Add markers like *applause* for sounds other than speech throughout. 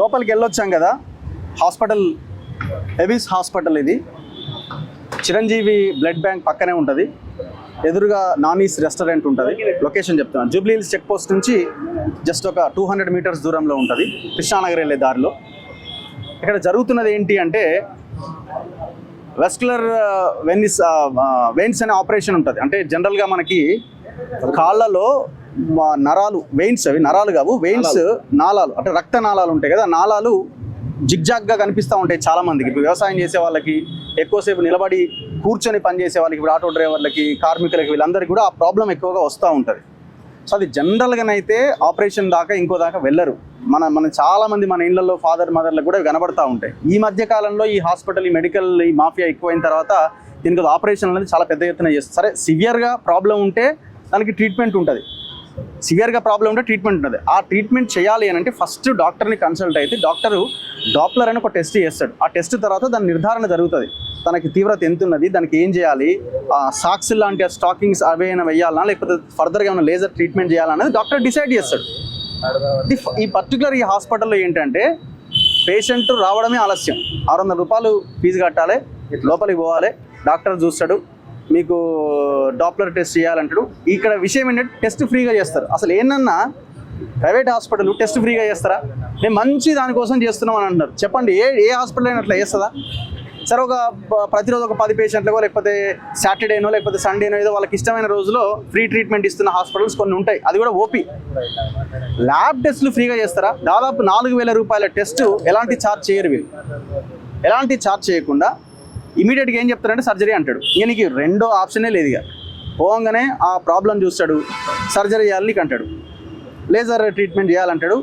లోపలికి వెళ్ళొచ్చాం కదా. Hospital Avis hospital ఇది. చిరంజీవి బ్లడ్ బ్యాంక్ పక్కనే ఉంటుంది. ఎదురుగా నానీస్ రెస్టారెంట్ ఉంటుంది. లొకేషన్ చెప్తున్నాను జూబ్లీ హిల్స్ చెక్ పోస్ట్ నుంచి జస్ట్ ఒక టూ హండ్రెడ్ మీటర్స్ దూరంలో ఉంటుంది. కృష్ణానగర్ వెళ్ళే దారిలో. ఇక్కడ జరుగుతున్నది ఏంటి అంటే వెస్కులర్ వెనిస్ వెయిన్స్ అనే ఆపరేషన్ ఉంటుంది. అంటే జనరల్గా మనకి కాళ్ళలో నరాలు వెయిన్స్ అవి నరాలు కావు. వెయిన్స్ నాళాలు అంటే రక్త నాళాలు ఉంటాయి కదా నాళాలు జిగ్జాగ్గా కనిపిస్తూ ఉంటాయి చాలా మందికి ఇప్పుడు వ్యవసాయం చేసే వాళ్ళకి ఎక్కువసేపు నిలబడి కూర్చొని పనిచేసే వాళ్ళకి ఇప్పుడు ఆటో డ్రైవర్లకి కార్మికులకి వీళ్ళందరికీ కూడా ఆ ప్రాబ్లం ఎక్కువగా వస్తూ ఉంటుంది. సో అది జనరల్గానైతే ఆపరేషన్ దాకా ఇంకో దాకా వెళ్ళరు. మన మన చాలా మంది మన ఇళ్ళలో ఫాదర్ మదర్లకు కూడా కనబడతా ఉంటాయి. ఈ మధ్య కాలంలో ఈ హాస్పిటల్ ఈ మెడికల్ ఈ మాఫియా ఎక్కువైన తర్వాత దీనికి ఆపరేషన్ అనేది చాలా పెద్ద ఎత్తున చేస్తారు. సరే సివియర్గా ప్రాబ్లం ఉంటే దానికి ట్రీట్మెంట్ ఉంటుంది. సివియర్గా ప్రాబ్లం ఉంటే ట్రీట్మెంట్ ఉంటుంది ఆ ట్రీట్మెంట్ చేయాలి అని అంటే ఫస్ట్ డాక్టర్ని కన్సల్ట్ అయితే డాక్టరు డాప్లర్ అని ఒక టెస్ట్ చేస్తాడు. ఆ టెస్ట్ తర్వాత దాని నిర్ధారణ జరుగుతుంది. తనకి తీవ్రత ఎంత ఉన్నది దానికి ఏం చేయాలి ఆ సాక్స్ లాంటి స్టాకింగ్స్ అవేమైనా వేయాలన్నా లేకపోతే ఫర్దర్గా ఏమైనా లేజర్ ట్రీట్మెంట్ చేయాలన్నది డాక్టర్ డిసైడ్ చేస్తాడు. ఈ పర్టికులర్ ఈ హాస్పిటల్లో ఏంటంటే పేషెంట్ రావడమే ఆలస్యం. ఆరు వందల రూపాయలు ఫీజు కట్టాలి లోపలికి పోవాలి డాక్టర్ చూస్తాడు. మీకు డాప్లర్ టెస్ట్ చేయాలంటాడు. ఇక్కడ విషయం ఏంటంటే టెస్ట్ ఫ్రీగా చేస్తారు. అసలు ఏంటన్నా ప్రైవేట్ హాస్పిటల్ టెస్ట్ ఫ్రీగా చేస్తారా? మేము మంచి దానికోసం చేస్తున్నాం అని అంటున్నారు. చెప్పండి ఏ ఏ హాస్పిటల్ అయినా అట్లా చేస్తుందా? సరే ఒక ప- ప్రతిరోజు ఒక పది పేషెంట్లకో లేకపోతే సాటర్డేనో లేకపోతే సండేనో ఏదో వాళ్ళకి ఇష్టమైన రోజులో ఫ్రీ ట్రీట్మెంట్ ఇస్తున్న హాస్పిటల్స్ కొన్ని ఉంటాయి. అది కూడా ఓపీ ల్యాబ్ టెస్ట్లు ఫ్రీగా చేస్తారా? దాదాపు నాలుగు వేల రూపాయల టెస్ట్ ఎలాంటి ఛార్జ్ చేయరు వీళ్ళు. ఎలాంటి ఛార్జ్ చేయకుండా ఇమీడియట్గా ఏం చెప్తారంటే సర్జరీ అంటాడు. ఇక నీకు రెండో ఆప్షనే లేదు ఇక. పోగానే ఆ ప్రాబ్లం చూస్తాడు. సర్జరీ చేయాలి నీకు అంటాడు. Laser treatment చేయాలంటాడు.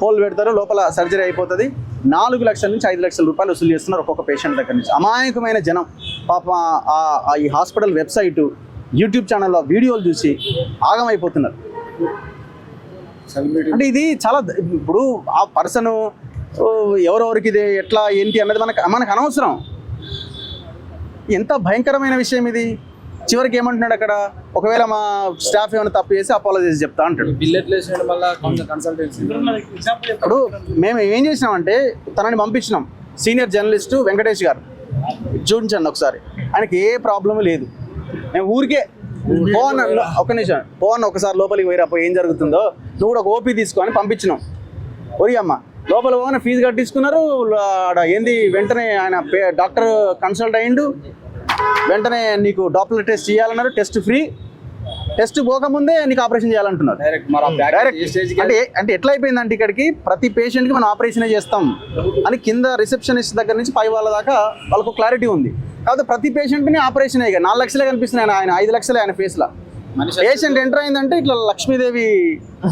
హోల్ పెడతారు లోపల సర్జరీ అయిపోతుంది. నాలుగు లక్షల నుంచి ఐదు లక్షల రూపాయలు వసూలు చేస్తున్నారు ఒక్కొక్క పేషెంట్ దగ్గర నుంచి. అమాయకమైన జనం. పాప ఈ హాస్పిటల్ వెబ్సైటు యూట్యూబ్ ఛానల్లో వీడియోలు చూసి ఆగమైపోతున్నారు. అంటే ఇది చాలా ఇప్పుడు ఆ పర్సన్ ఎవరెవరికి ఇది ఎట్లా ఏంటి అన్నది మనకు మనకు అనవసరం. ఎంత భయంకరమైన విషయం ఇది. చివరికి ఏమంటున్నాడు అక్కడ? ఒకవేళ మా స్టాఫ్ ఏమైనా తప్పు చేసి అపాలజీస్ చెప్తా అంటాడు. ఇప్పుడు మేము ఏం చేసినామంటే తనని పంపించినాం. సీనియర్ జర్నలిస్ట్ వెంకటేష్ గారు. చూపించండి ఒకసారి. ఆయనకి ఏ ప్రాబ్లం లేదు. మేము ఊరికే పోన్ ఒక నిమిషం. పోన్ ఒకసారి లోపలికి పోయిరా పోయి ఏం జరుగుతుందో. నువ్వు కూడా ఒక ఓపీ తీసుకొని పంపించినాం. ఒరి అమ్మ లోపల పోగానే ఫీజు కట్టించుకున్నారు. ఆడ ఏంది వెంటనే ఆయన డాక్టర్ కన్సల్ట్ అయ్యిండు. వెంటనే నీకు డాప్లర్ టెస్ట్ చేయాలన్నారు టెస్ట్ ఫ్రీ. టెస్ట్ పోకముందే నీకు ఆపరేషన్ చేయాలంటున్నారు. డైరెక్ట్ అంటే అంటే ఎట్లా అయిపోయిందంటే ఇక్కడికి ప్రతి పేషెంట్కి మనం ఆపరేషన్ చేస్తాం అని కింద రిసెప్షనిస్ట్ దగ్గర నుంచి పై వాళ్ళ దాకా వాళ్ళకు క్లారిటీ ఉంది. కాకపోతే ప్రతి పేషెంట్ని ఆపరేషన్ ఇక నాలుగు లక్షలే కనిపిస్తున్నాయి ఆయన ఐదు లక్షలే ఆయన ఫేస్లో పేషెంట్ ఎంటర్ అయిందంటే ఇట్లా లక్ష్మీదేవి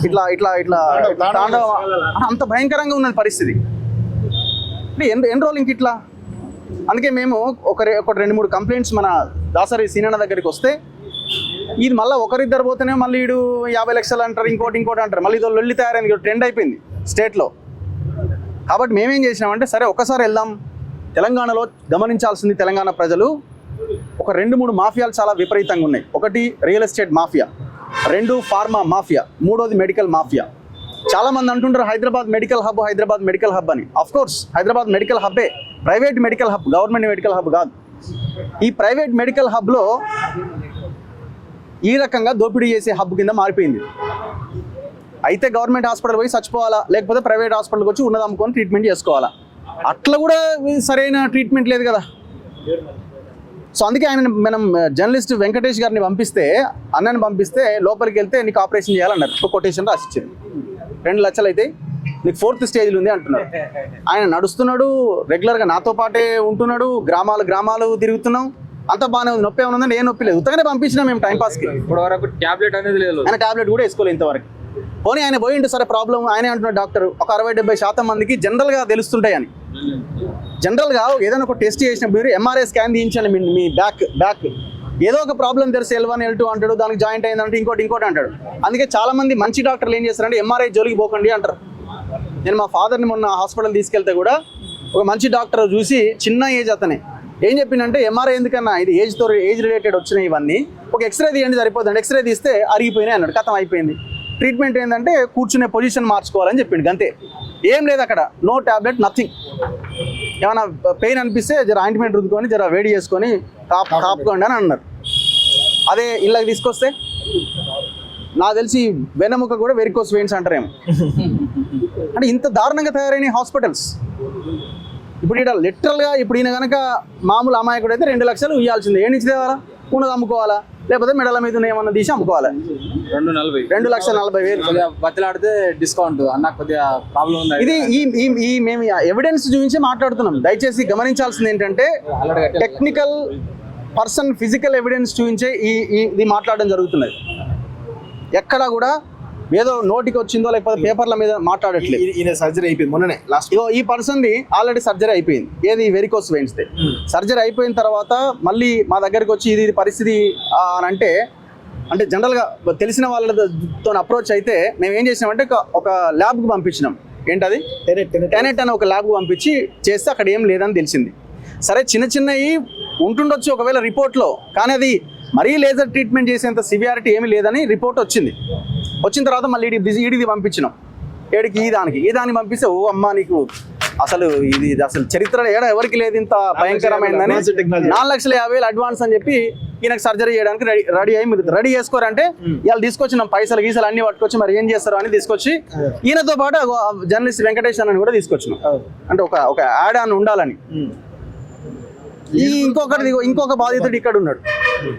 ఇట్లా ఇట్లా ఇట్లా తాండవం అంత భయంకరంగా ఉన్నది పరిస్థితి. అంటే ఎన్ని ఎన్ని రోజులు ఇంక ఇట్లా? అందుకే మేము ఒక ఒక రెండు మూడు కంప్లైంట్స్ మన దాసరి సీనన్న దగ్గరికి వస్తే ఇది మళ్ళీ ఒకరిద్దరు పోతేనే మళ్ళీ వీడు యాభై లక్షలు అంటారు ఇంకోటి ఇంకోటి అంటారు. మళ్ళీ ఇది లొల్లి తయారైంది ట్రెండ్ అయిపోయింది స్టేట్లో కాబట్టి మేమేం చేసినామంటే సరే ఒకసారి వెళ్దాం. తెలంగాణలో గమనించాల్సింది తెలంగాణ ప్రజలు. ఒక రెండు మూడు మాఫియాలు చాలా విపరీతంగా ఉన్నాయి. ఒకటి రియల్ ఎస్టేట్ మాఫియా రెండు ఫార్మా మాఫియా మూడోది మెడికల్ మాఫియా. చాలా మంది అంటుంటారు Hyderabad medical hub Hyderabad medical hub అని. Of course Hyderabad medical హబ్బే private medical hub government medical hub కాదు. ఈ ప్రైవేట్ మెడికల్ హబ్లో ఈ రకంగా దోపిడీ చేసే హబ్ కింద మారిపోయింది. అయితే గవర్నమెంట్ హాస్పిటల్ పోయి చచ్చిపోవాలా? లేకపోతే ప్రైవేట్ హాస్పిటల్కి వచ్చి ఉన్నది అమ్ముకొని ట్రీట్మెంట్ చేసుకోవాలా? అట్లా కూడా సరైన ట్రీట్మెంట్ లేదు కదా. సో అందుకే ఆయన మనం జర్నలిస్ట్ వెంకటేష్ గారిని పంపిస్తే అన్నని పంపిస్తే లోపలికి వెళ్తే నీకు ఆపరేషన్ చేయాలన్నారు. ఒక కొటేషన్ రాసిచ్చింది రెండు లక్షలు అయితే నీకు ఫోర్త్ స్టేజ్లో ఉంది అంటున్నారు. ఆయన నడుస్తున్నాడు రెగ్యులర్గా నాతో పాటే ఉంటున్నాడు గ్రామాలు గ్రామాలు తిరుగుతున్నాం. అంత బాగానే ఉంది. నొప్పి ఏమైనా ఉందంటే ఏ నొప్పి లేదు. ఉత్తగానే పంపించినా మేము టైంపాస్కి ఇప్పటి వరకు టాబ్లెట్ అనేది లేదు. ఆయన టాబ్లెట్ కూడా వేసుకోలేదు ఇంతవరకు. పోనీ ఆయన పోయిండు సరే ప్రాబ్లం ఆయనే అంటున్నాడు డాక్టర్. ఒక అరవై డెబ్బై శాతం మందికి జనరల్గా తెలుస్తుంటాయి అని జనరల్గా ఏదైనా ఒక టెస్ట్ చేసినప్పుడు మీరు ఎంఆర్ఐ స్కాన్ తీయించండి మీ మీ బ్యాక్ బ్యాక్. ఏదో ఒక ప్రాబ్లం తెలిసి ఎల్ వన్ ఎల్ టూ అంటాడు దానికి జాయింట్ అయిందంటే ఇంకోటి ఇంకోటి అంటాడు. అందుకే చాలామంది మంచి డాక్టర్లు ఏం చేస్తారంటే ఎంఆర్ఐ జోలికి పోకండి అంటారు. నేను మా ఫాదర్ని మొన్న హాస్పిటల్ తీసుకెళ్తే కూడా ఒక మంచి డాక్టర్ చూసి చిన్న ఏజ్ అతనే. ఏం చెప్పిందంటే ఎంఆర్ఐ ఎందుకన్నా? ఇది ఏజ్తో ఏజ్ రిలేటెడ్ వచ్చినాయి ఇవన్నీ. ఒక ఎక్స్రే తీయండి సరిపోతుంది ఎక్స్రే తీస్తే అరిగిపోయినాయి అన్నాడు కథం అయిపోయింది. ట్రీట్మెంట్ ఏంటంటే కూర్చునే పొజిషన్ మార్చుకోవాలని చెప్పిండు అంతే. ఏం లేదు అక్కడ నో టాబ్లెట్ నథింగ్. ఏమైనా పెయిన్ అనిపిస్తే జర ఆయింట్మెంట్ రుద్దుకొని జర వేడి చేసుకొని కాప్ కాపుకోండి అని అన్నారు. అదే ఇళ్ళకి తీసుకొస్తే నాకు తెలిసి వెన్నెముక కూడా వెరికోస్ వెయిన్స్ అంటారేమో. *laughs* అంటే ఇంత దారుణంగా తయారైన హాస్పిటల్స్ ఇప్పుడు ఇక్కడ లిటరల్గా ఇప్పుడు ఈయన కనుక మామూలు అమాయకుడు అయితే రెండు లక్షలు ఇవ్వాల్సిందే ఏం నుంచి తేవాలా? ఉన్నది అమ్ముకోవాలా లేకపోతే మెడల మీద ఏమన్నా తీసి అమ్ముకోవాలి. రెండు నలభై. రెండు లక్షల నలభై వేలు. బతిలాడితే డిస్కౌంట్ అన్న కొద్దిగా ప్రాబ్లం ఉంది ఇది ఈ ఈ మేము ఎవిడెన్స్ చూపించి మాట్లాడుతున్నాం. దయచేసి గమనించాల్సింది ఏంటంటే టెక్నికల్ పర్సన్ ఫిజికల్ ఎవిడెన్స్ చూపించే ఈ- ఇది మాట్లాడడం జరుగుతున్నది. ఎక్కడ కూడా ఏదో నోటికి వచ్చిందో లేకపోతే పేపర్ల మీద మాట్లాడట్లేదు. ఈయన సర్జరీ అయిపోయింది మొన్ననే లాస్ట్ ఇగో ఈ పర్సన్ది ఆల్రెడీ సర్జరీ అయిపోయింది. ఏది? వెరికోస్ వెయిన్స్ది సర్జరీ అయిపోయిన తర్వాత మళ్ళీ మా దగ్గరికి వచ్చి ఇది ఇది పరిస్థితి అని అంటే అంటే జనరల్గా తెలిసిన వాళ్ళతో అప్రోచ్ అయితే మేము ఏం చేసినామంటే ఒక- ల్యాబ్కి పంపించినాం. ఏంటది? టెనెట్ అని ఒక ల్యాబ్ పంపించి చేస్తే అక్కడ ఏం లేదని తెలిసింది. సరే చిన్న చిన్నవి ఉంటుండొచ్చు ఒకవేళ రిపోర్ట్లో కానీ అది మరీ లేజర్ ట్రీట్మెంట్ చేసేంత సివియారిటీ ఏమీ లేదని రిపోర్ట్ వచ్చింది. వచ్చిన తర్వాత మళ్ళీ ఈడి ఈడిది పంపించినాం. ఏడికి ఈ దానికి ఈ దానికి పంపిస్తే ఓ అమ్మ నీకు అసలు ఇది అసలు చరిత్ర ఏడ ఎవరికి లేదు ఇంత భయంకరమైందని. నాలుగు లక్షల యాభై వేలు అడ్వాన్స్ అని చెప్పి ఈయనకు సర్జరీ చేయడానికి రెడీ రెడీ అయ్యి రెడీ చేసుకోరంటే ఇవాళ తీసుకొచ్చినాం. పైసలు గీసలు అన్ని పట్టుకొచ్చి మరి ఏం చేస్తారు అని తీసుకొచ్చి ఈయనతో పాటు జర్నలిస్ట్ వెంకటేష్ అని కూడా తీసుకొచ్చినాం. అంటే ఒక ఒక యాడ్ అని ఉండాలని ఈ ఇంకొకటి ఇంకొక బాధితుడు ఇక్కడ ఉన్నాడు.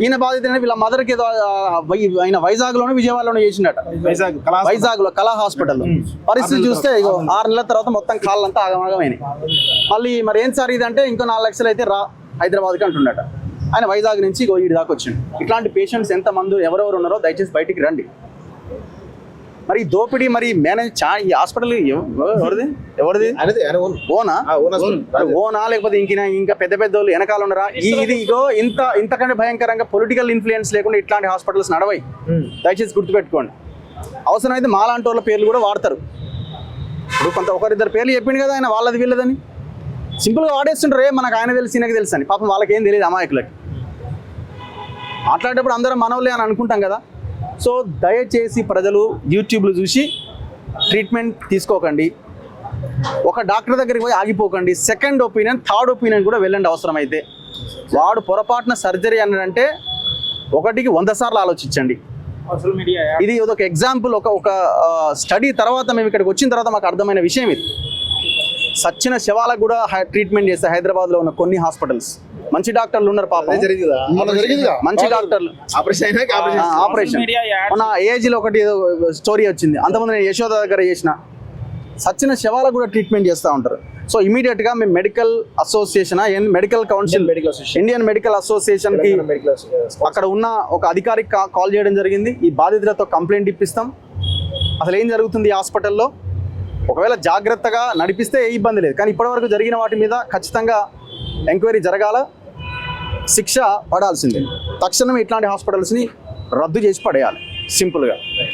ఈయన బాధితుడు వీళ్ళ మదర్కి ఏదో ఆయన వైజాగ్లోనే విజయవాడలోనే చేసిండట. వైజాగ్ కళా వైజాగ్లో కళా హాస్పిటల్లో. పరిస్థితి చూస్తే ఇగో ఆరు నెలల తర్వాత మొత్తం కాళ్ళంతా ఆగమాగమైనాయి. మళ్ళీ మరి ఏం సార్ ఇదంటే ఇంకో నాలుగు లక్షలు అయితే రా హైదరాబాద్కి అంటున్నట ఆయన వైజాగ్ నుంచి ఇగో ఈడి దాకా వచ్చిండు. ఇట్లాంటి పేషెంట్స్ ఎంత మంది ఎవరెవరు ఉన్నారో దయచేసి బయటికి రండి. మరి దోపిడీ మరి మేనేజ్ చా ఈ హాస్పిటల్ ఎవరిది? ఎవరిది? ఓన్. ఓనా? లేకపోతే ఇంక ఇంకా పెద్ద పెద్ద వాళ్ళు వెనకాల ఉండరా ఇది ఇగో ఇంత ఇంతకంటే భయంకరంగా పొలిటికల్ ఇన్ఫ్లుయెన్స్ లేకుండా ఇట్లాంటి హాస్పిటల్స్ నడవై దయచేసి గుర్తుపెట్టుకోండి. అవసరమైతే మాలాంటి వాళ్ళ పేర్లు కూడా వాడతారు. ఇప్పుడు కొంత ఒకరిద్దరు పేర్లు చెప్పిండు కదా ఆయన వాళ్ళది వీళ్ళదని. సింపుల్గా వాడేస్తుంటారు ఏ మనకు ఆయన తెలుసు ఈయనకి తెలుసు అని. పాపం వాళ్ళకి ఏం తెలియదు అమాయకులకి. మాట్లాడేటప్పుడు అందరం మనవులే అని అనుకుంటాం కదా. సో దయచేసి ప్రజలు యూట్యూబ్లో చూసి ట్రీట్మెంట్ తీసుకోకండి. ఒక డాక్టర్ దగ్గరికి పోయి ఆగిపోకండి. సెకండ్ ఒపీనియన్ థర్డ్ ఒపీనియన్ కూడా వెళ్ళండి అవసరమైతే. వాడు పొరపాటున సర్జరీ అన్నాడంటే ఒకటికి వంద సార్లు ఆలోచించండి. ఇది ఒక ఎగ్జాంపుల్ ఒక ఒక స్టడీ తర్వాత మేము ఇక్కడికి వచ్చిన తర్వాత మాకు అర్థమైన విషయం ఇది. సచ్చిన శవాలకు కూడా ట్రీట్మెంట్ చేస్తే హైదరాబాద్లో ఉన్న కొన్ని హాస్పిటల్స్. మంచి డాక్టర్లు ఉన్నారు పాపం. అదే జరిగింది? కదా మొన్న జరిగింది? కదా. మంచి డాక్టర్లు. ఆపరేషన్ మన ఏజ్లో ఒకటి ఏదో స్టోరీ వచ్చింది. అంతమంది నేను యశోద దగ్గర చేసిన. సచ్చిన శవాలకు కూడా ట్రీట్మెంట్ చేస్తూ ఉంటారు. సో ఇమీడియట్గా మేము medical association medical council medical association Indian medical అసోసియేషన్కి medical అక్కడ ఉన్న ఒక అధికారికి కా- కాల్ చేయడం జరిగింది. ఈ బాధితులతో కంప్లైంట్ ఇప్పిస్తాం. అసలు ఏం జరుగుతుంది ఈ హాస్పిటల్లో ఒకవేళ జాగ్రత్తగా నడిపిస్తే ఏ ఇబ్బంది లేదు. కానీ ఇప్పటివరకు జరిగిన వాటి మీద ఖచ్చితంగా ఎంక్వైరీ జరగాల శిక్ష పడాల్సిందే. తక్షణమే ఇట్లాంటి హాస్పిటల్స్ని రద్దు చేసి పడేయాలి. సింపుల్గా.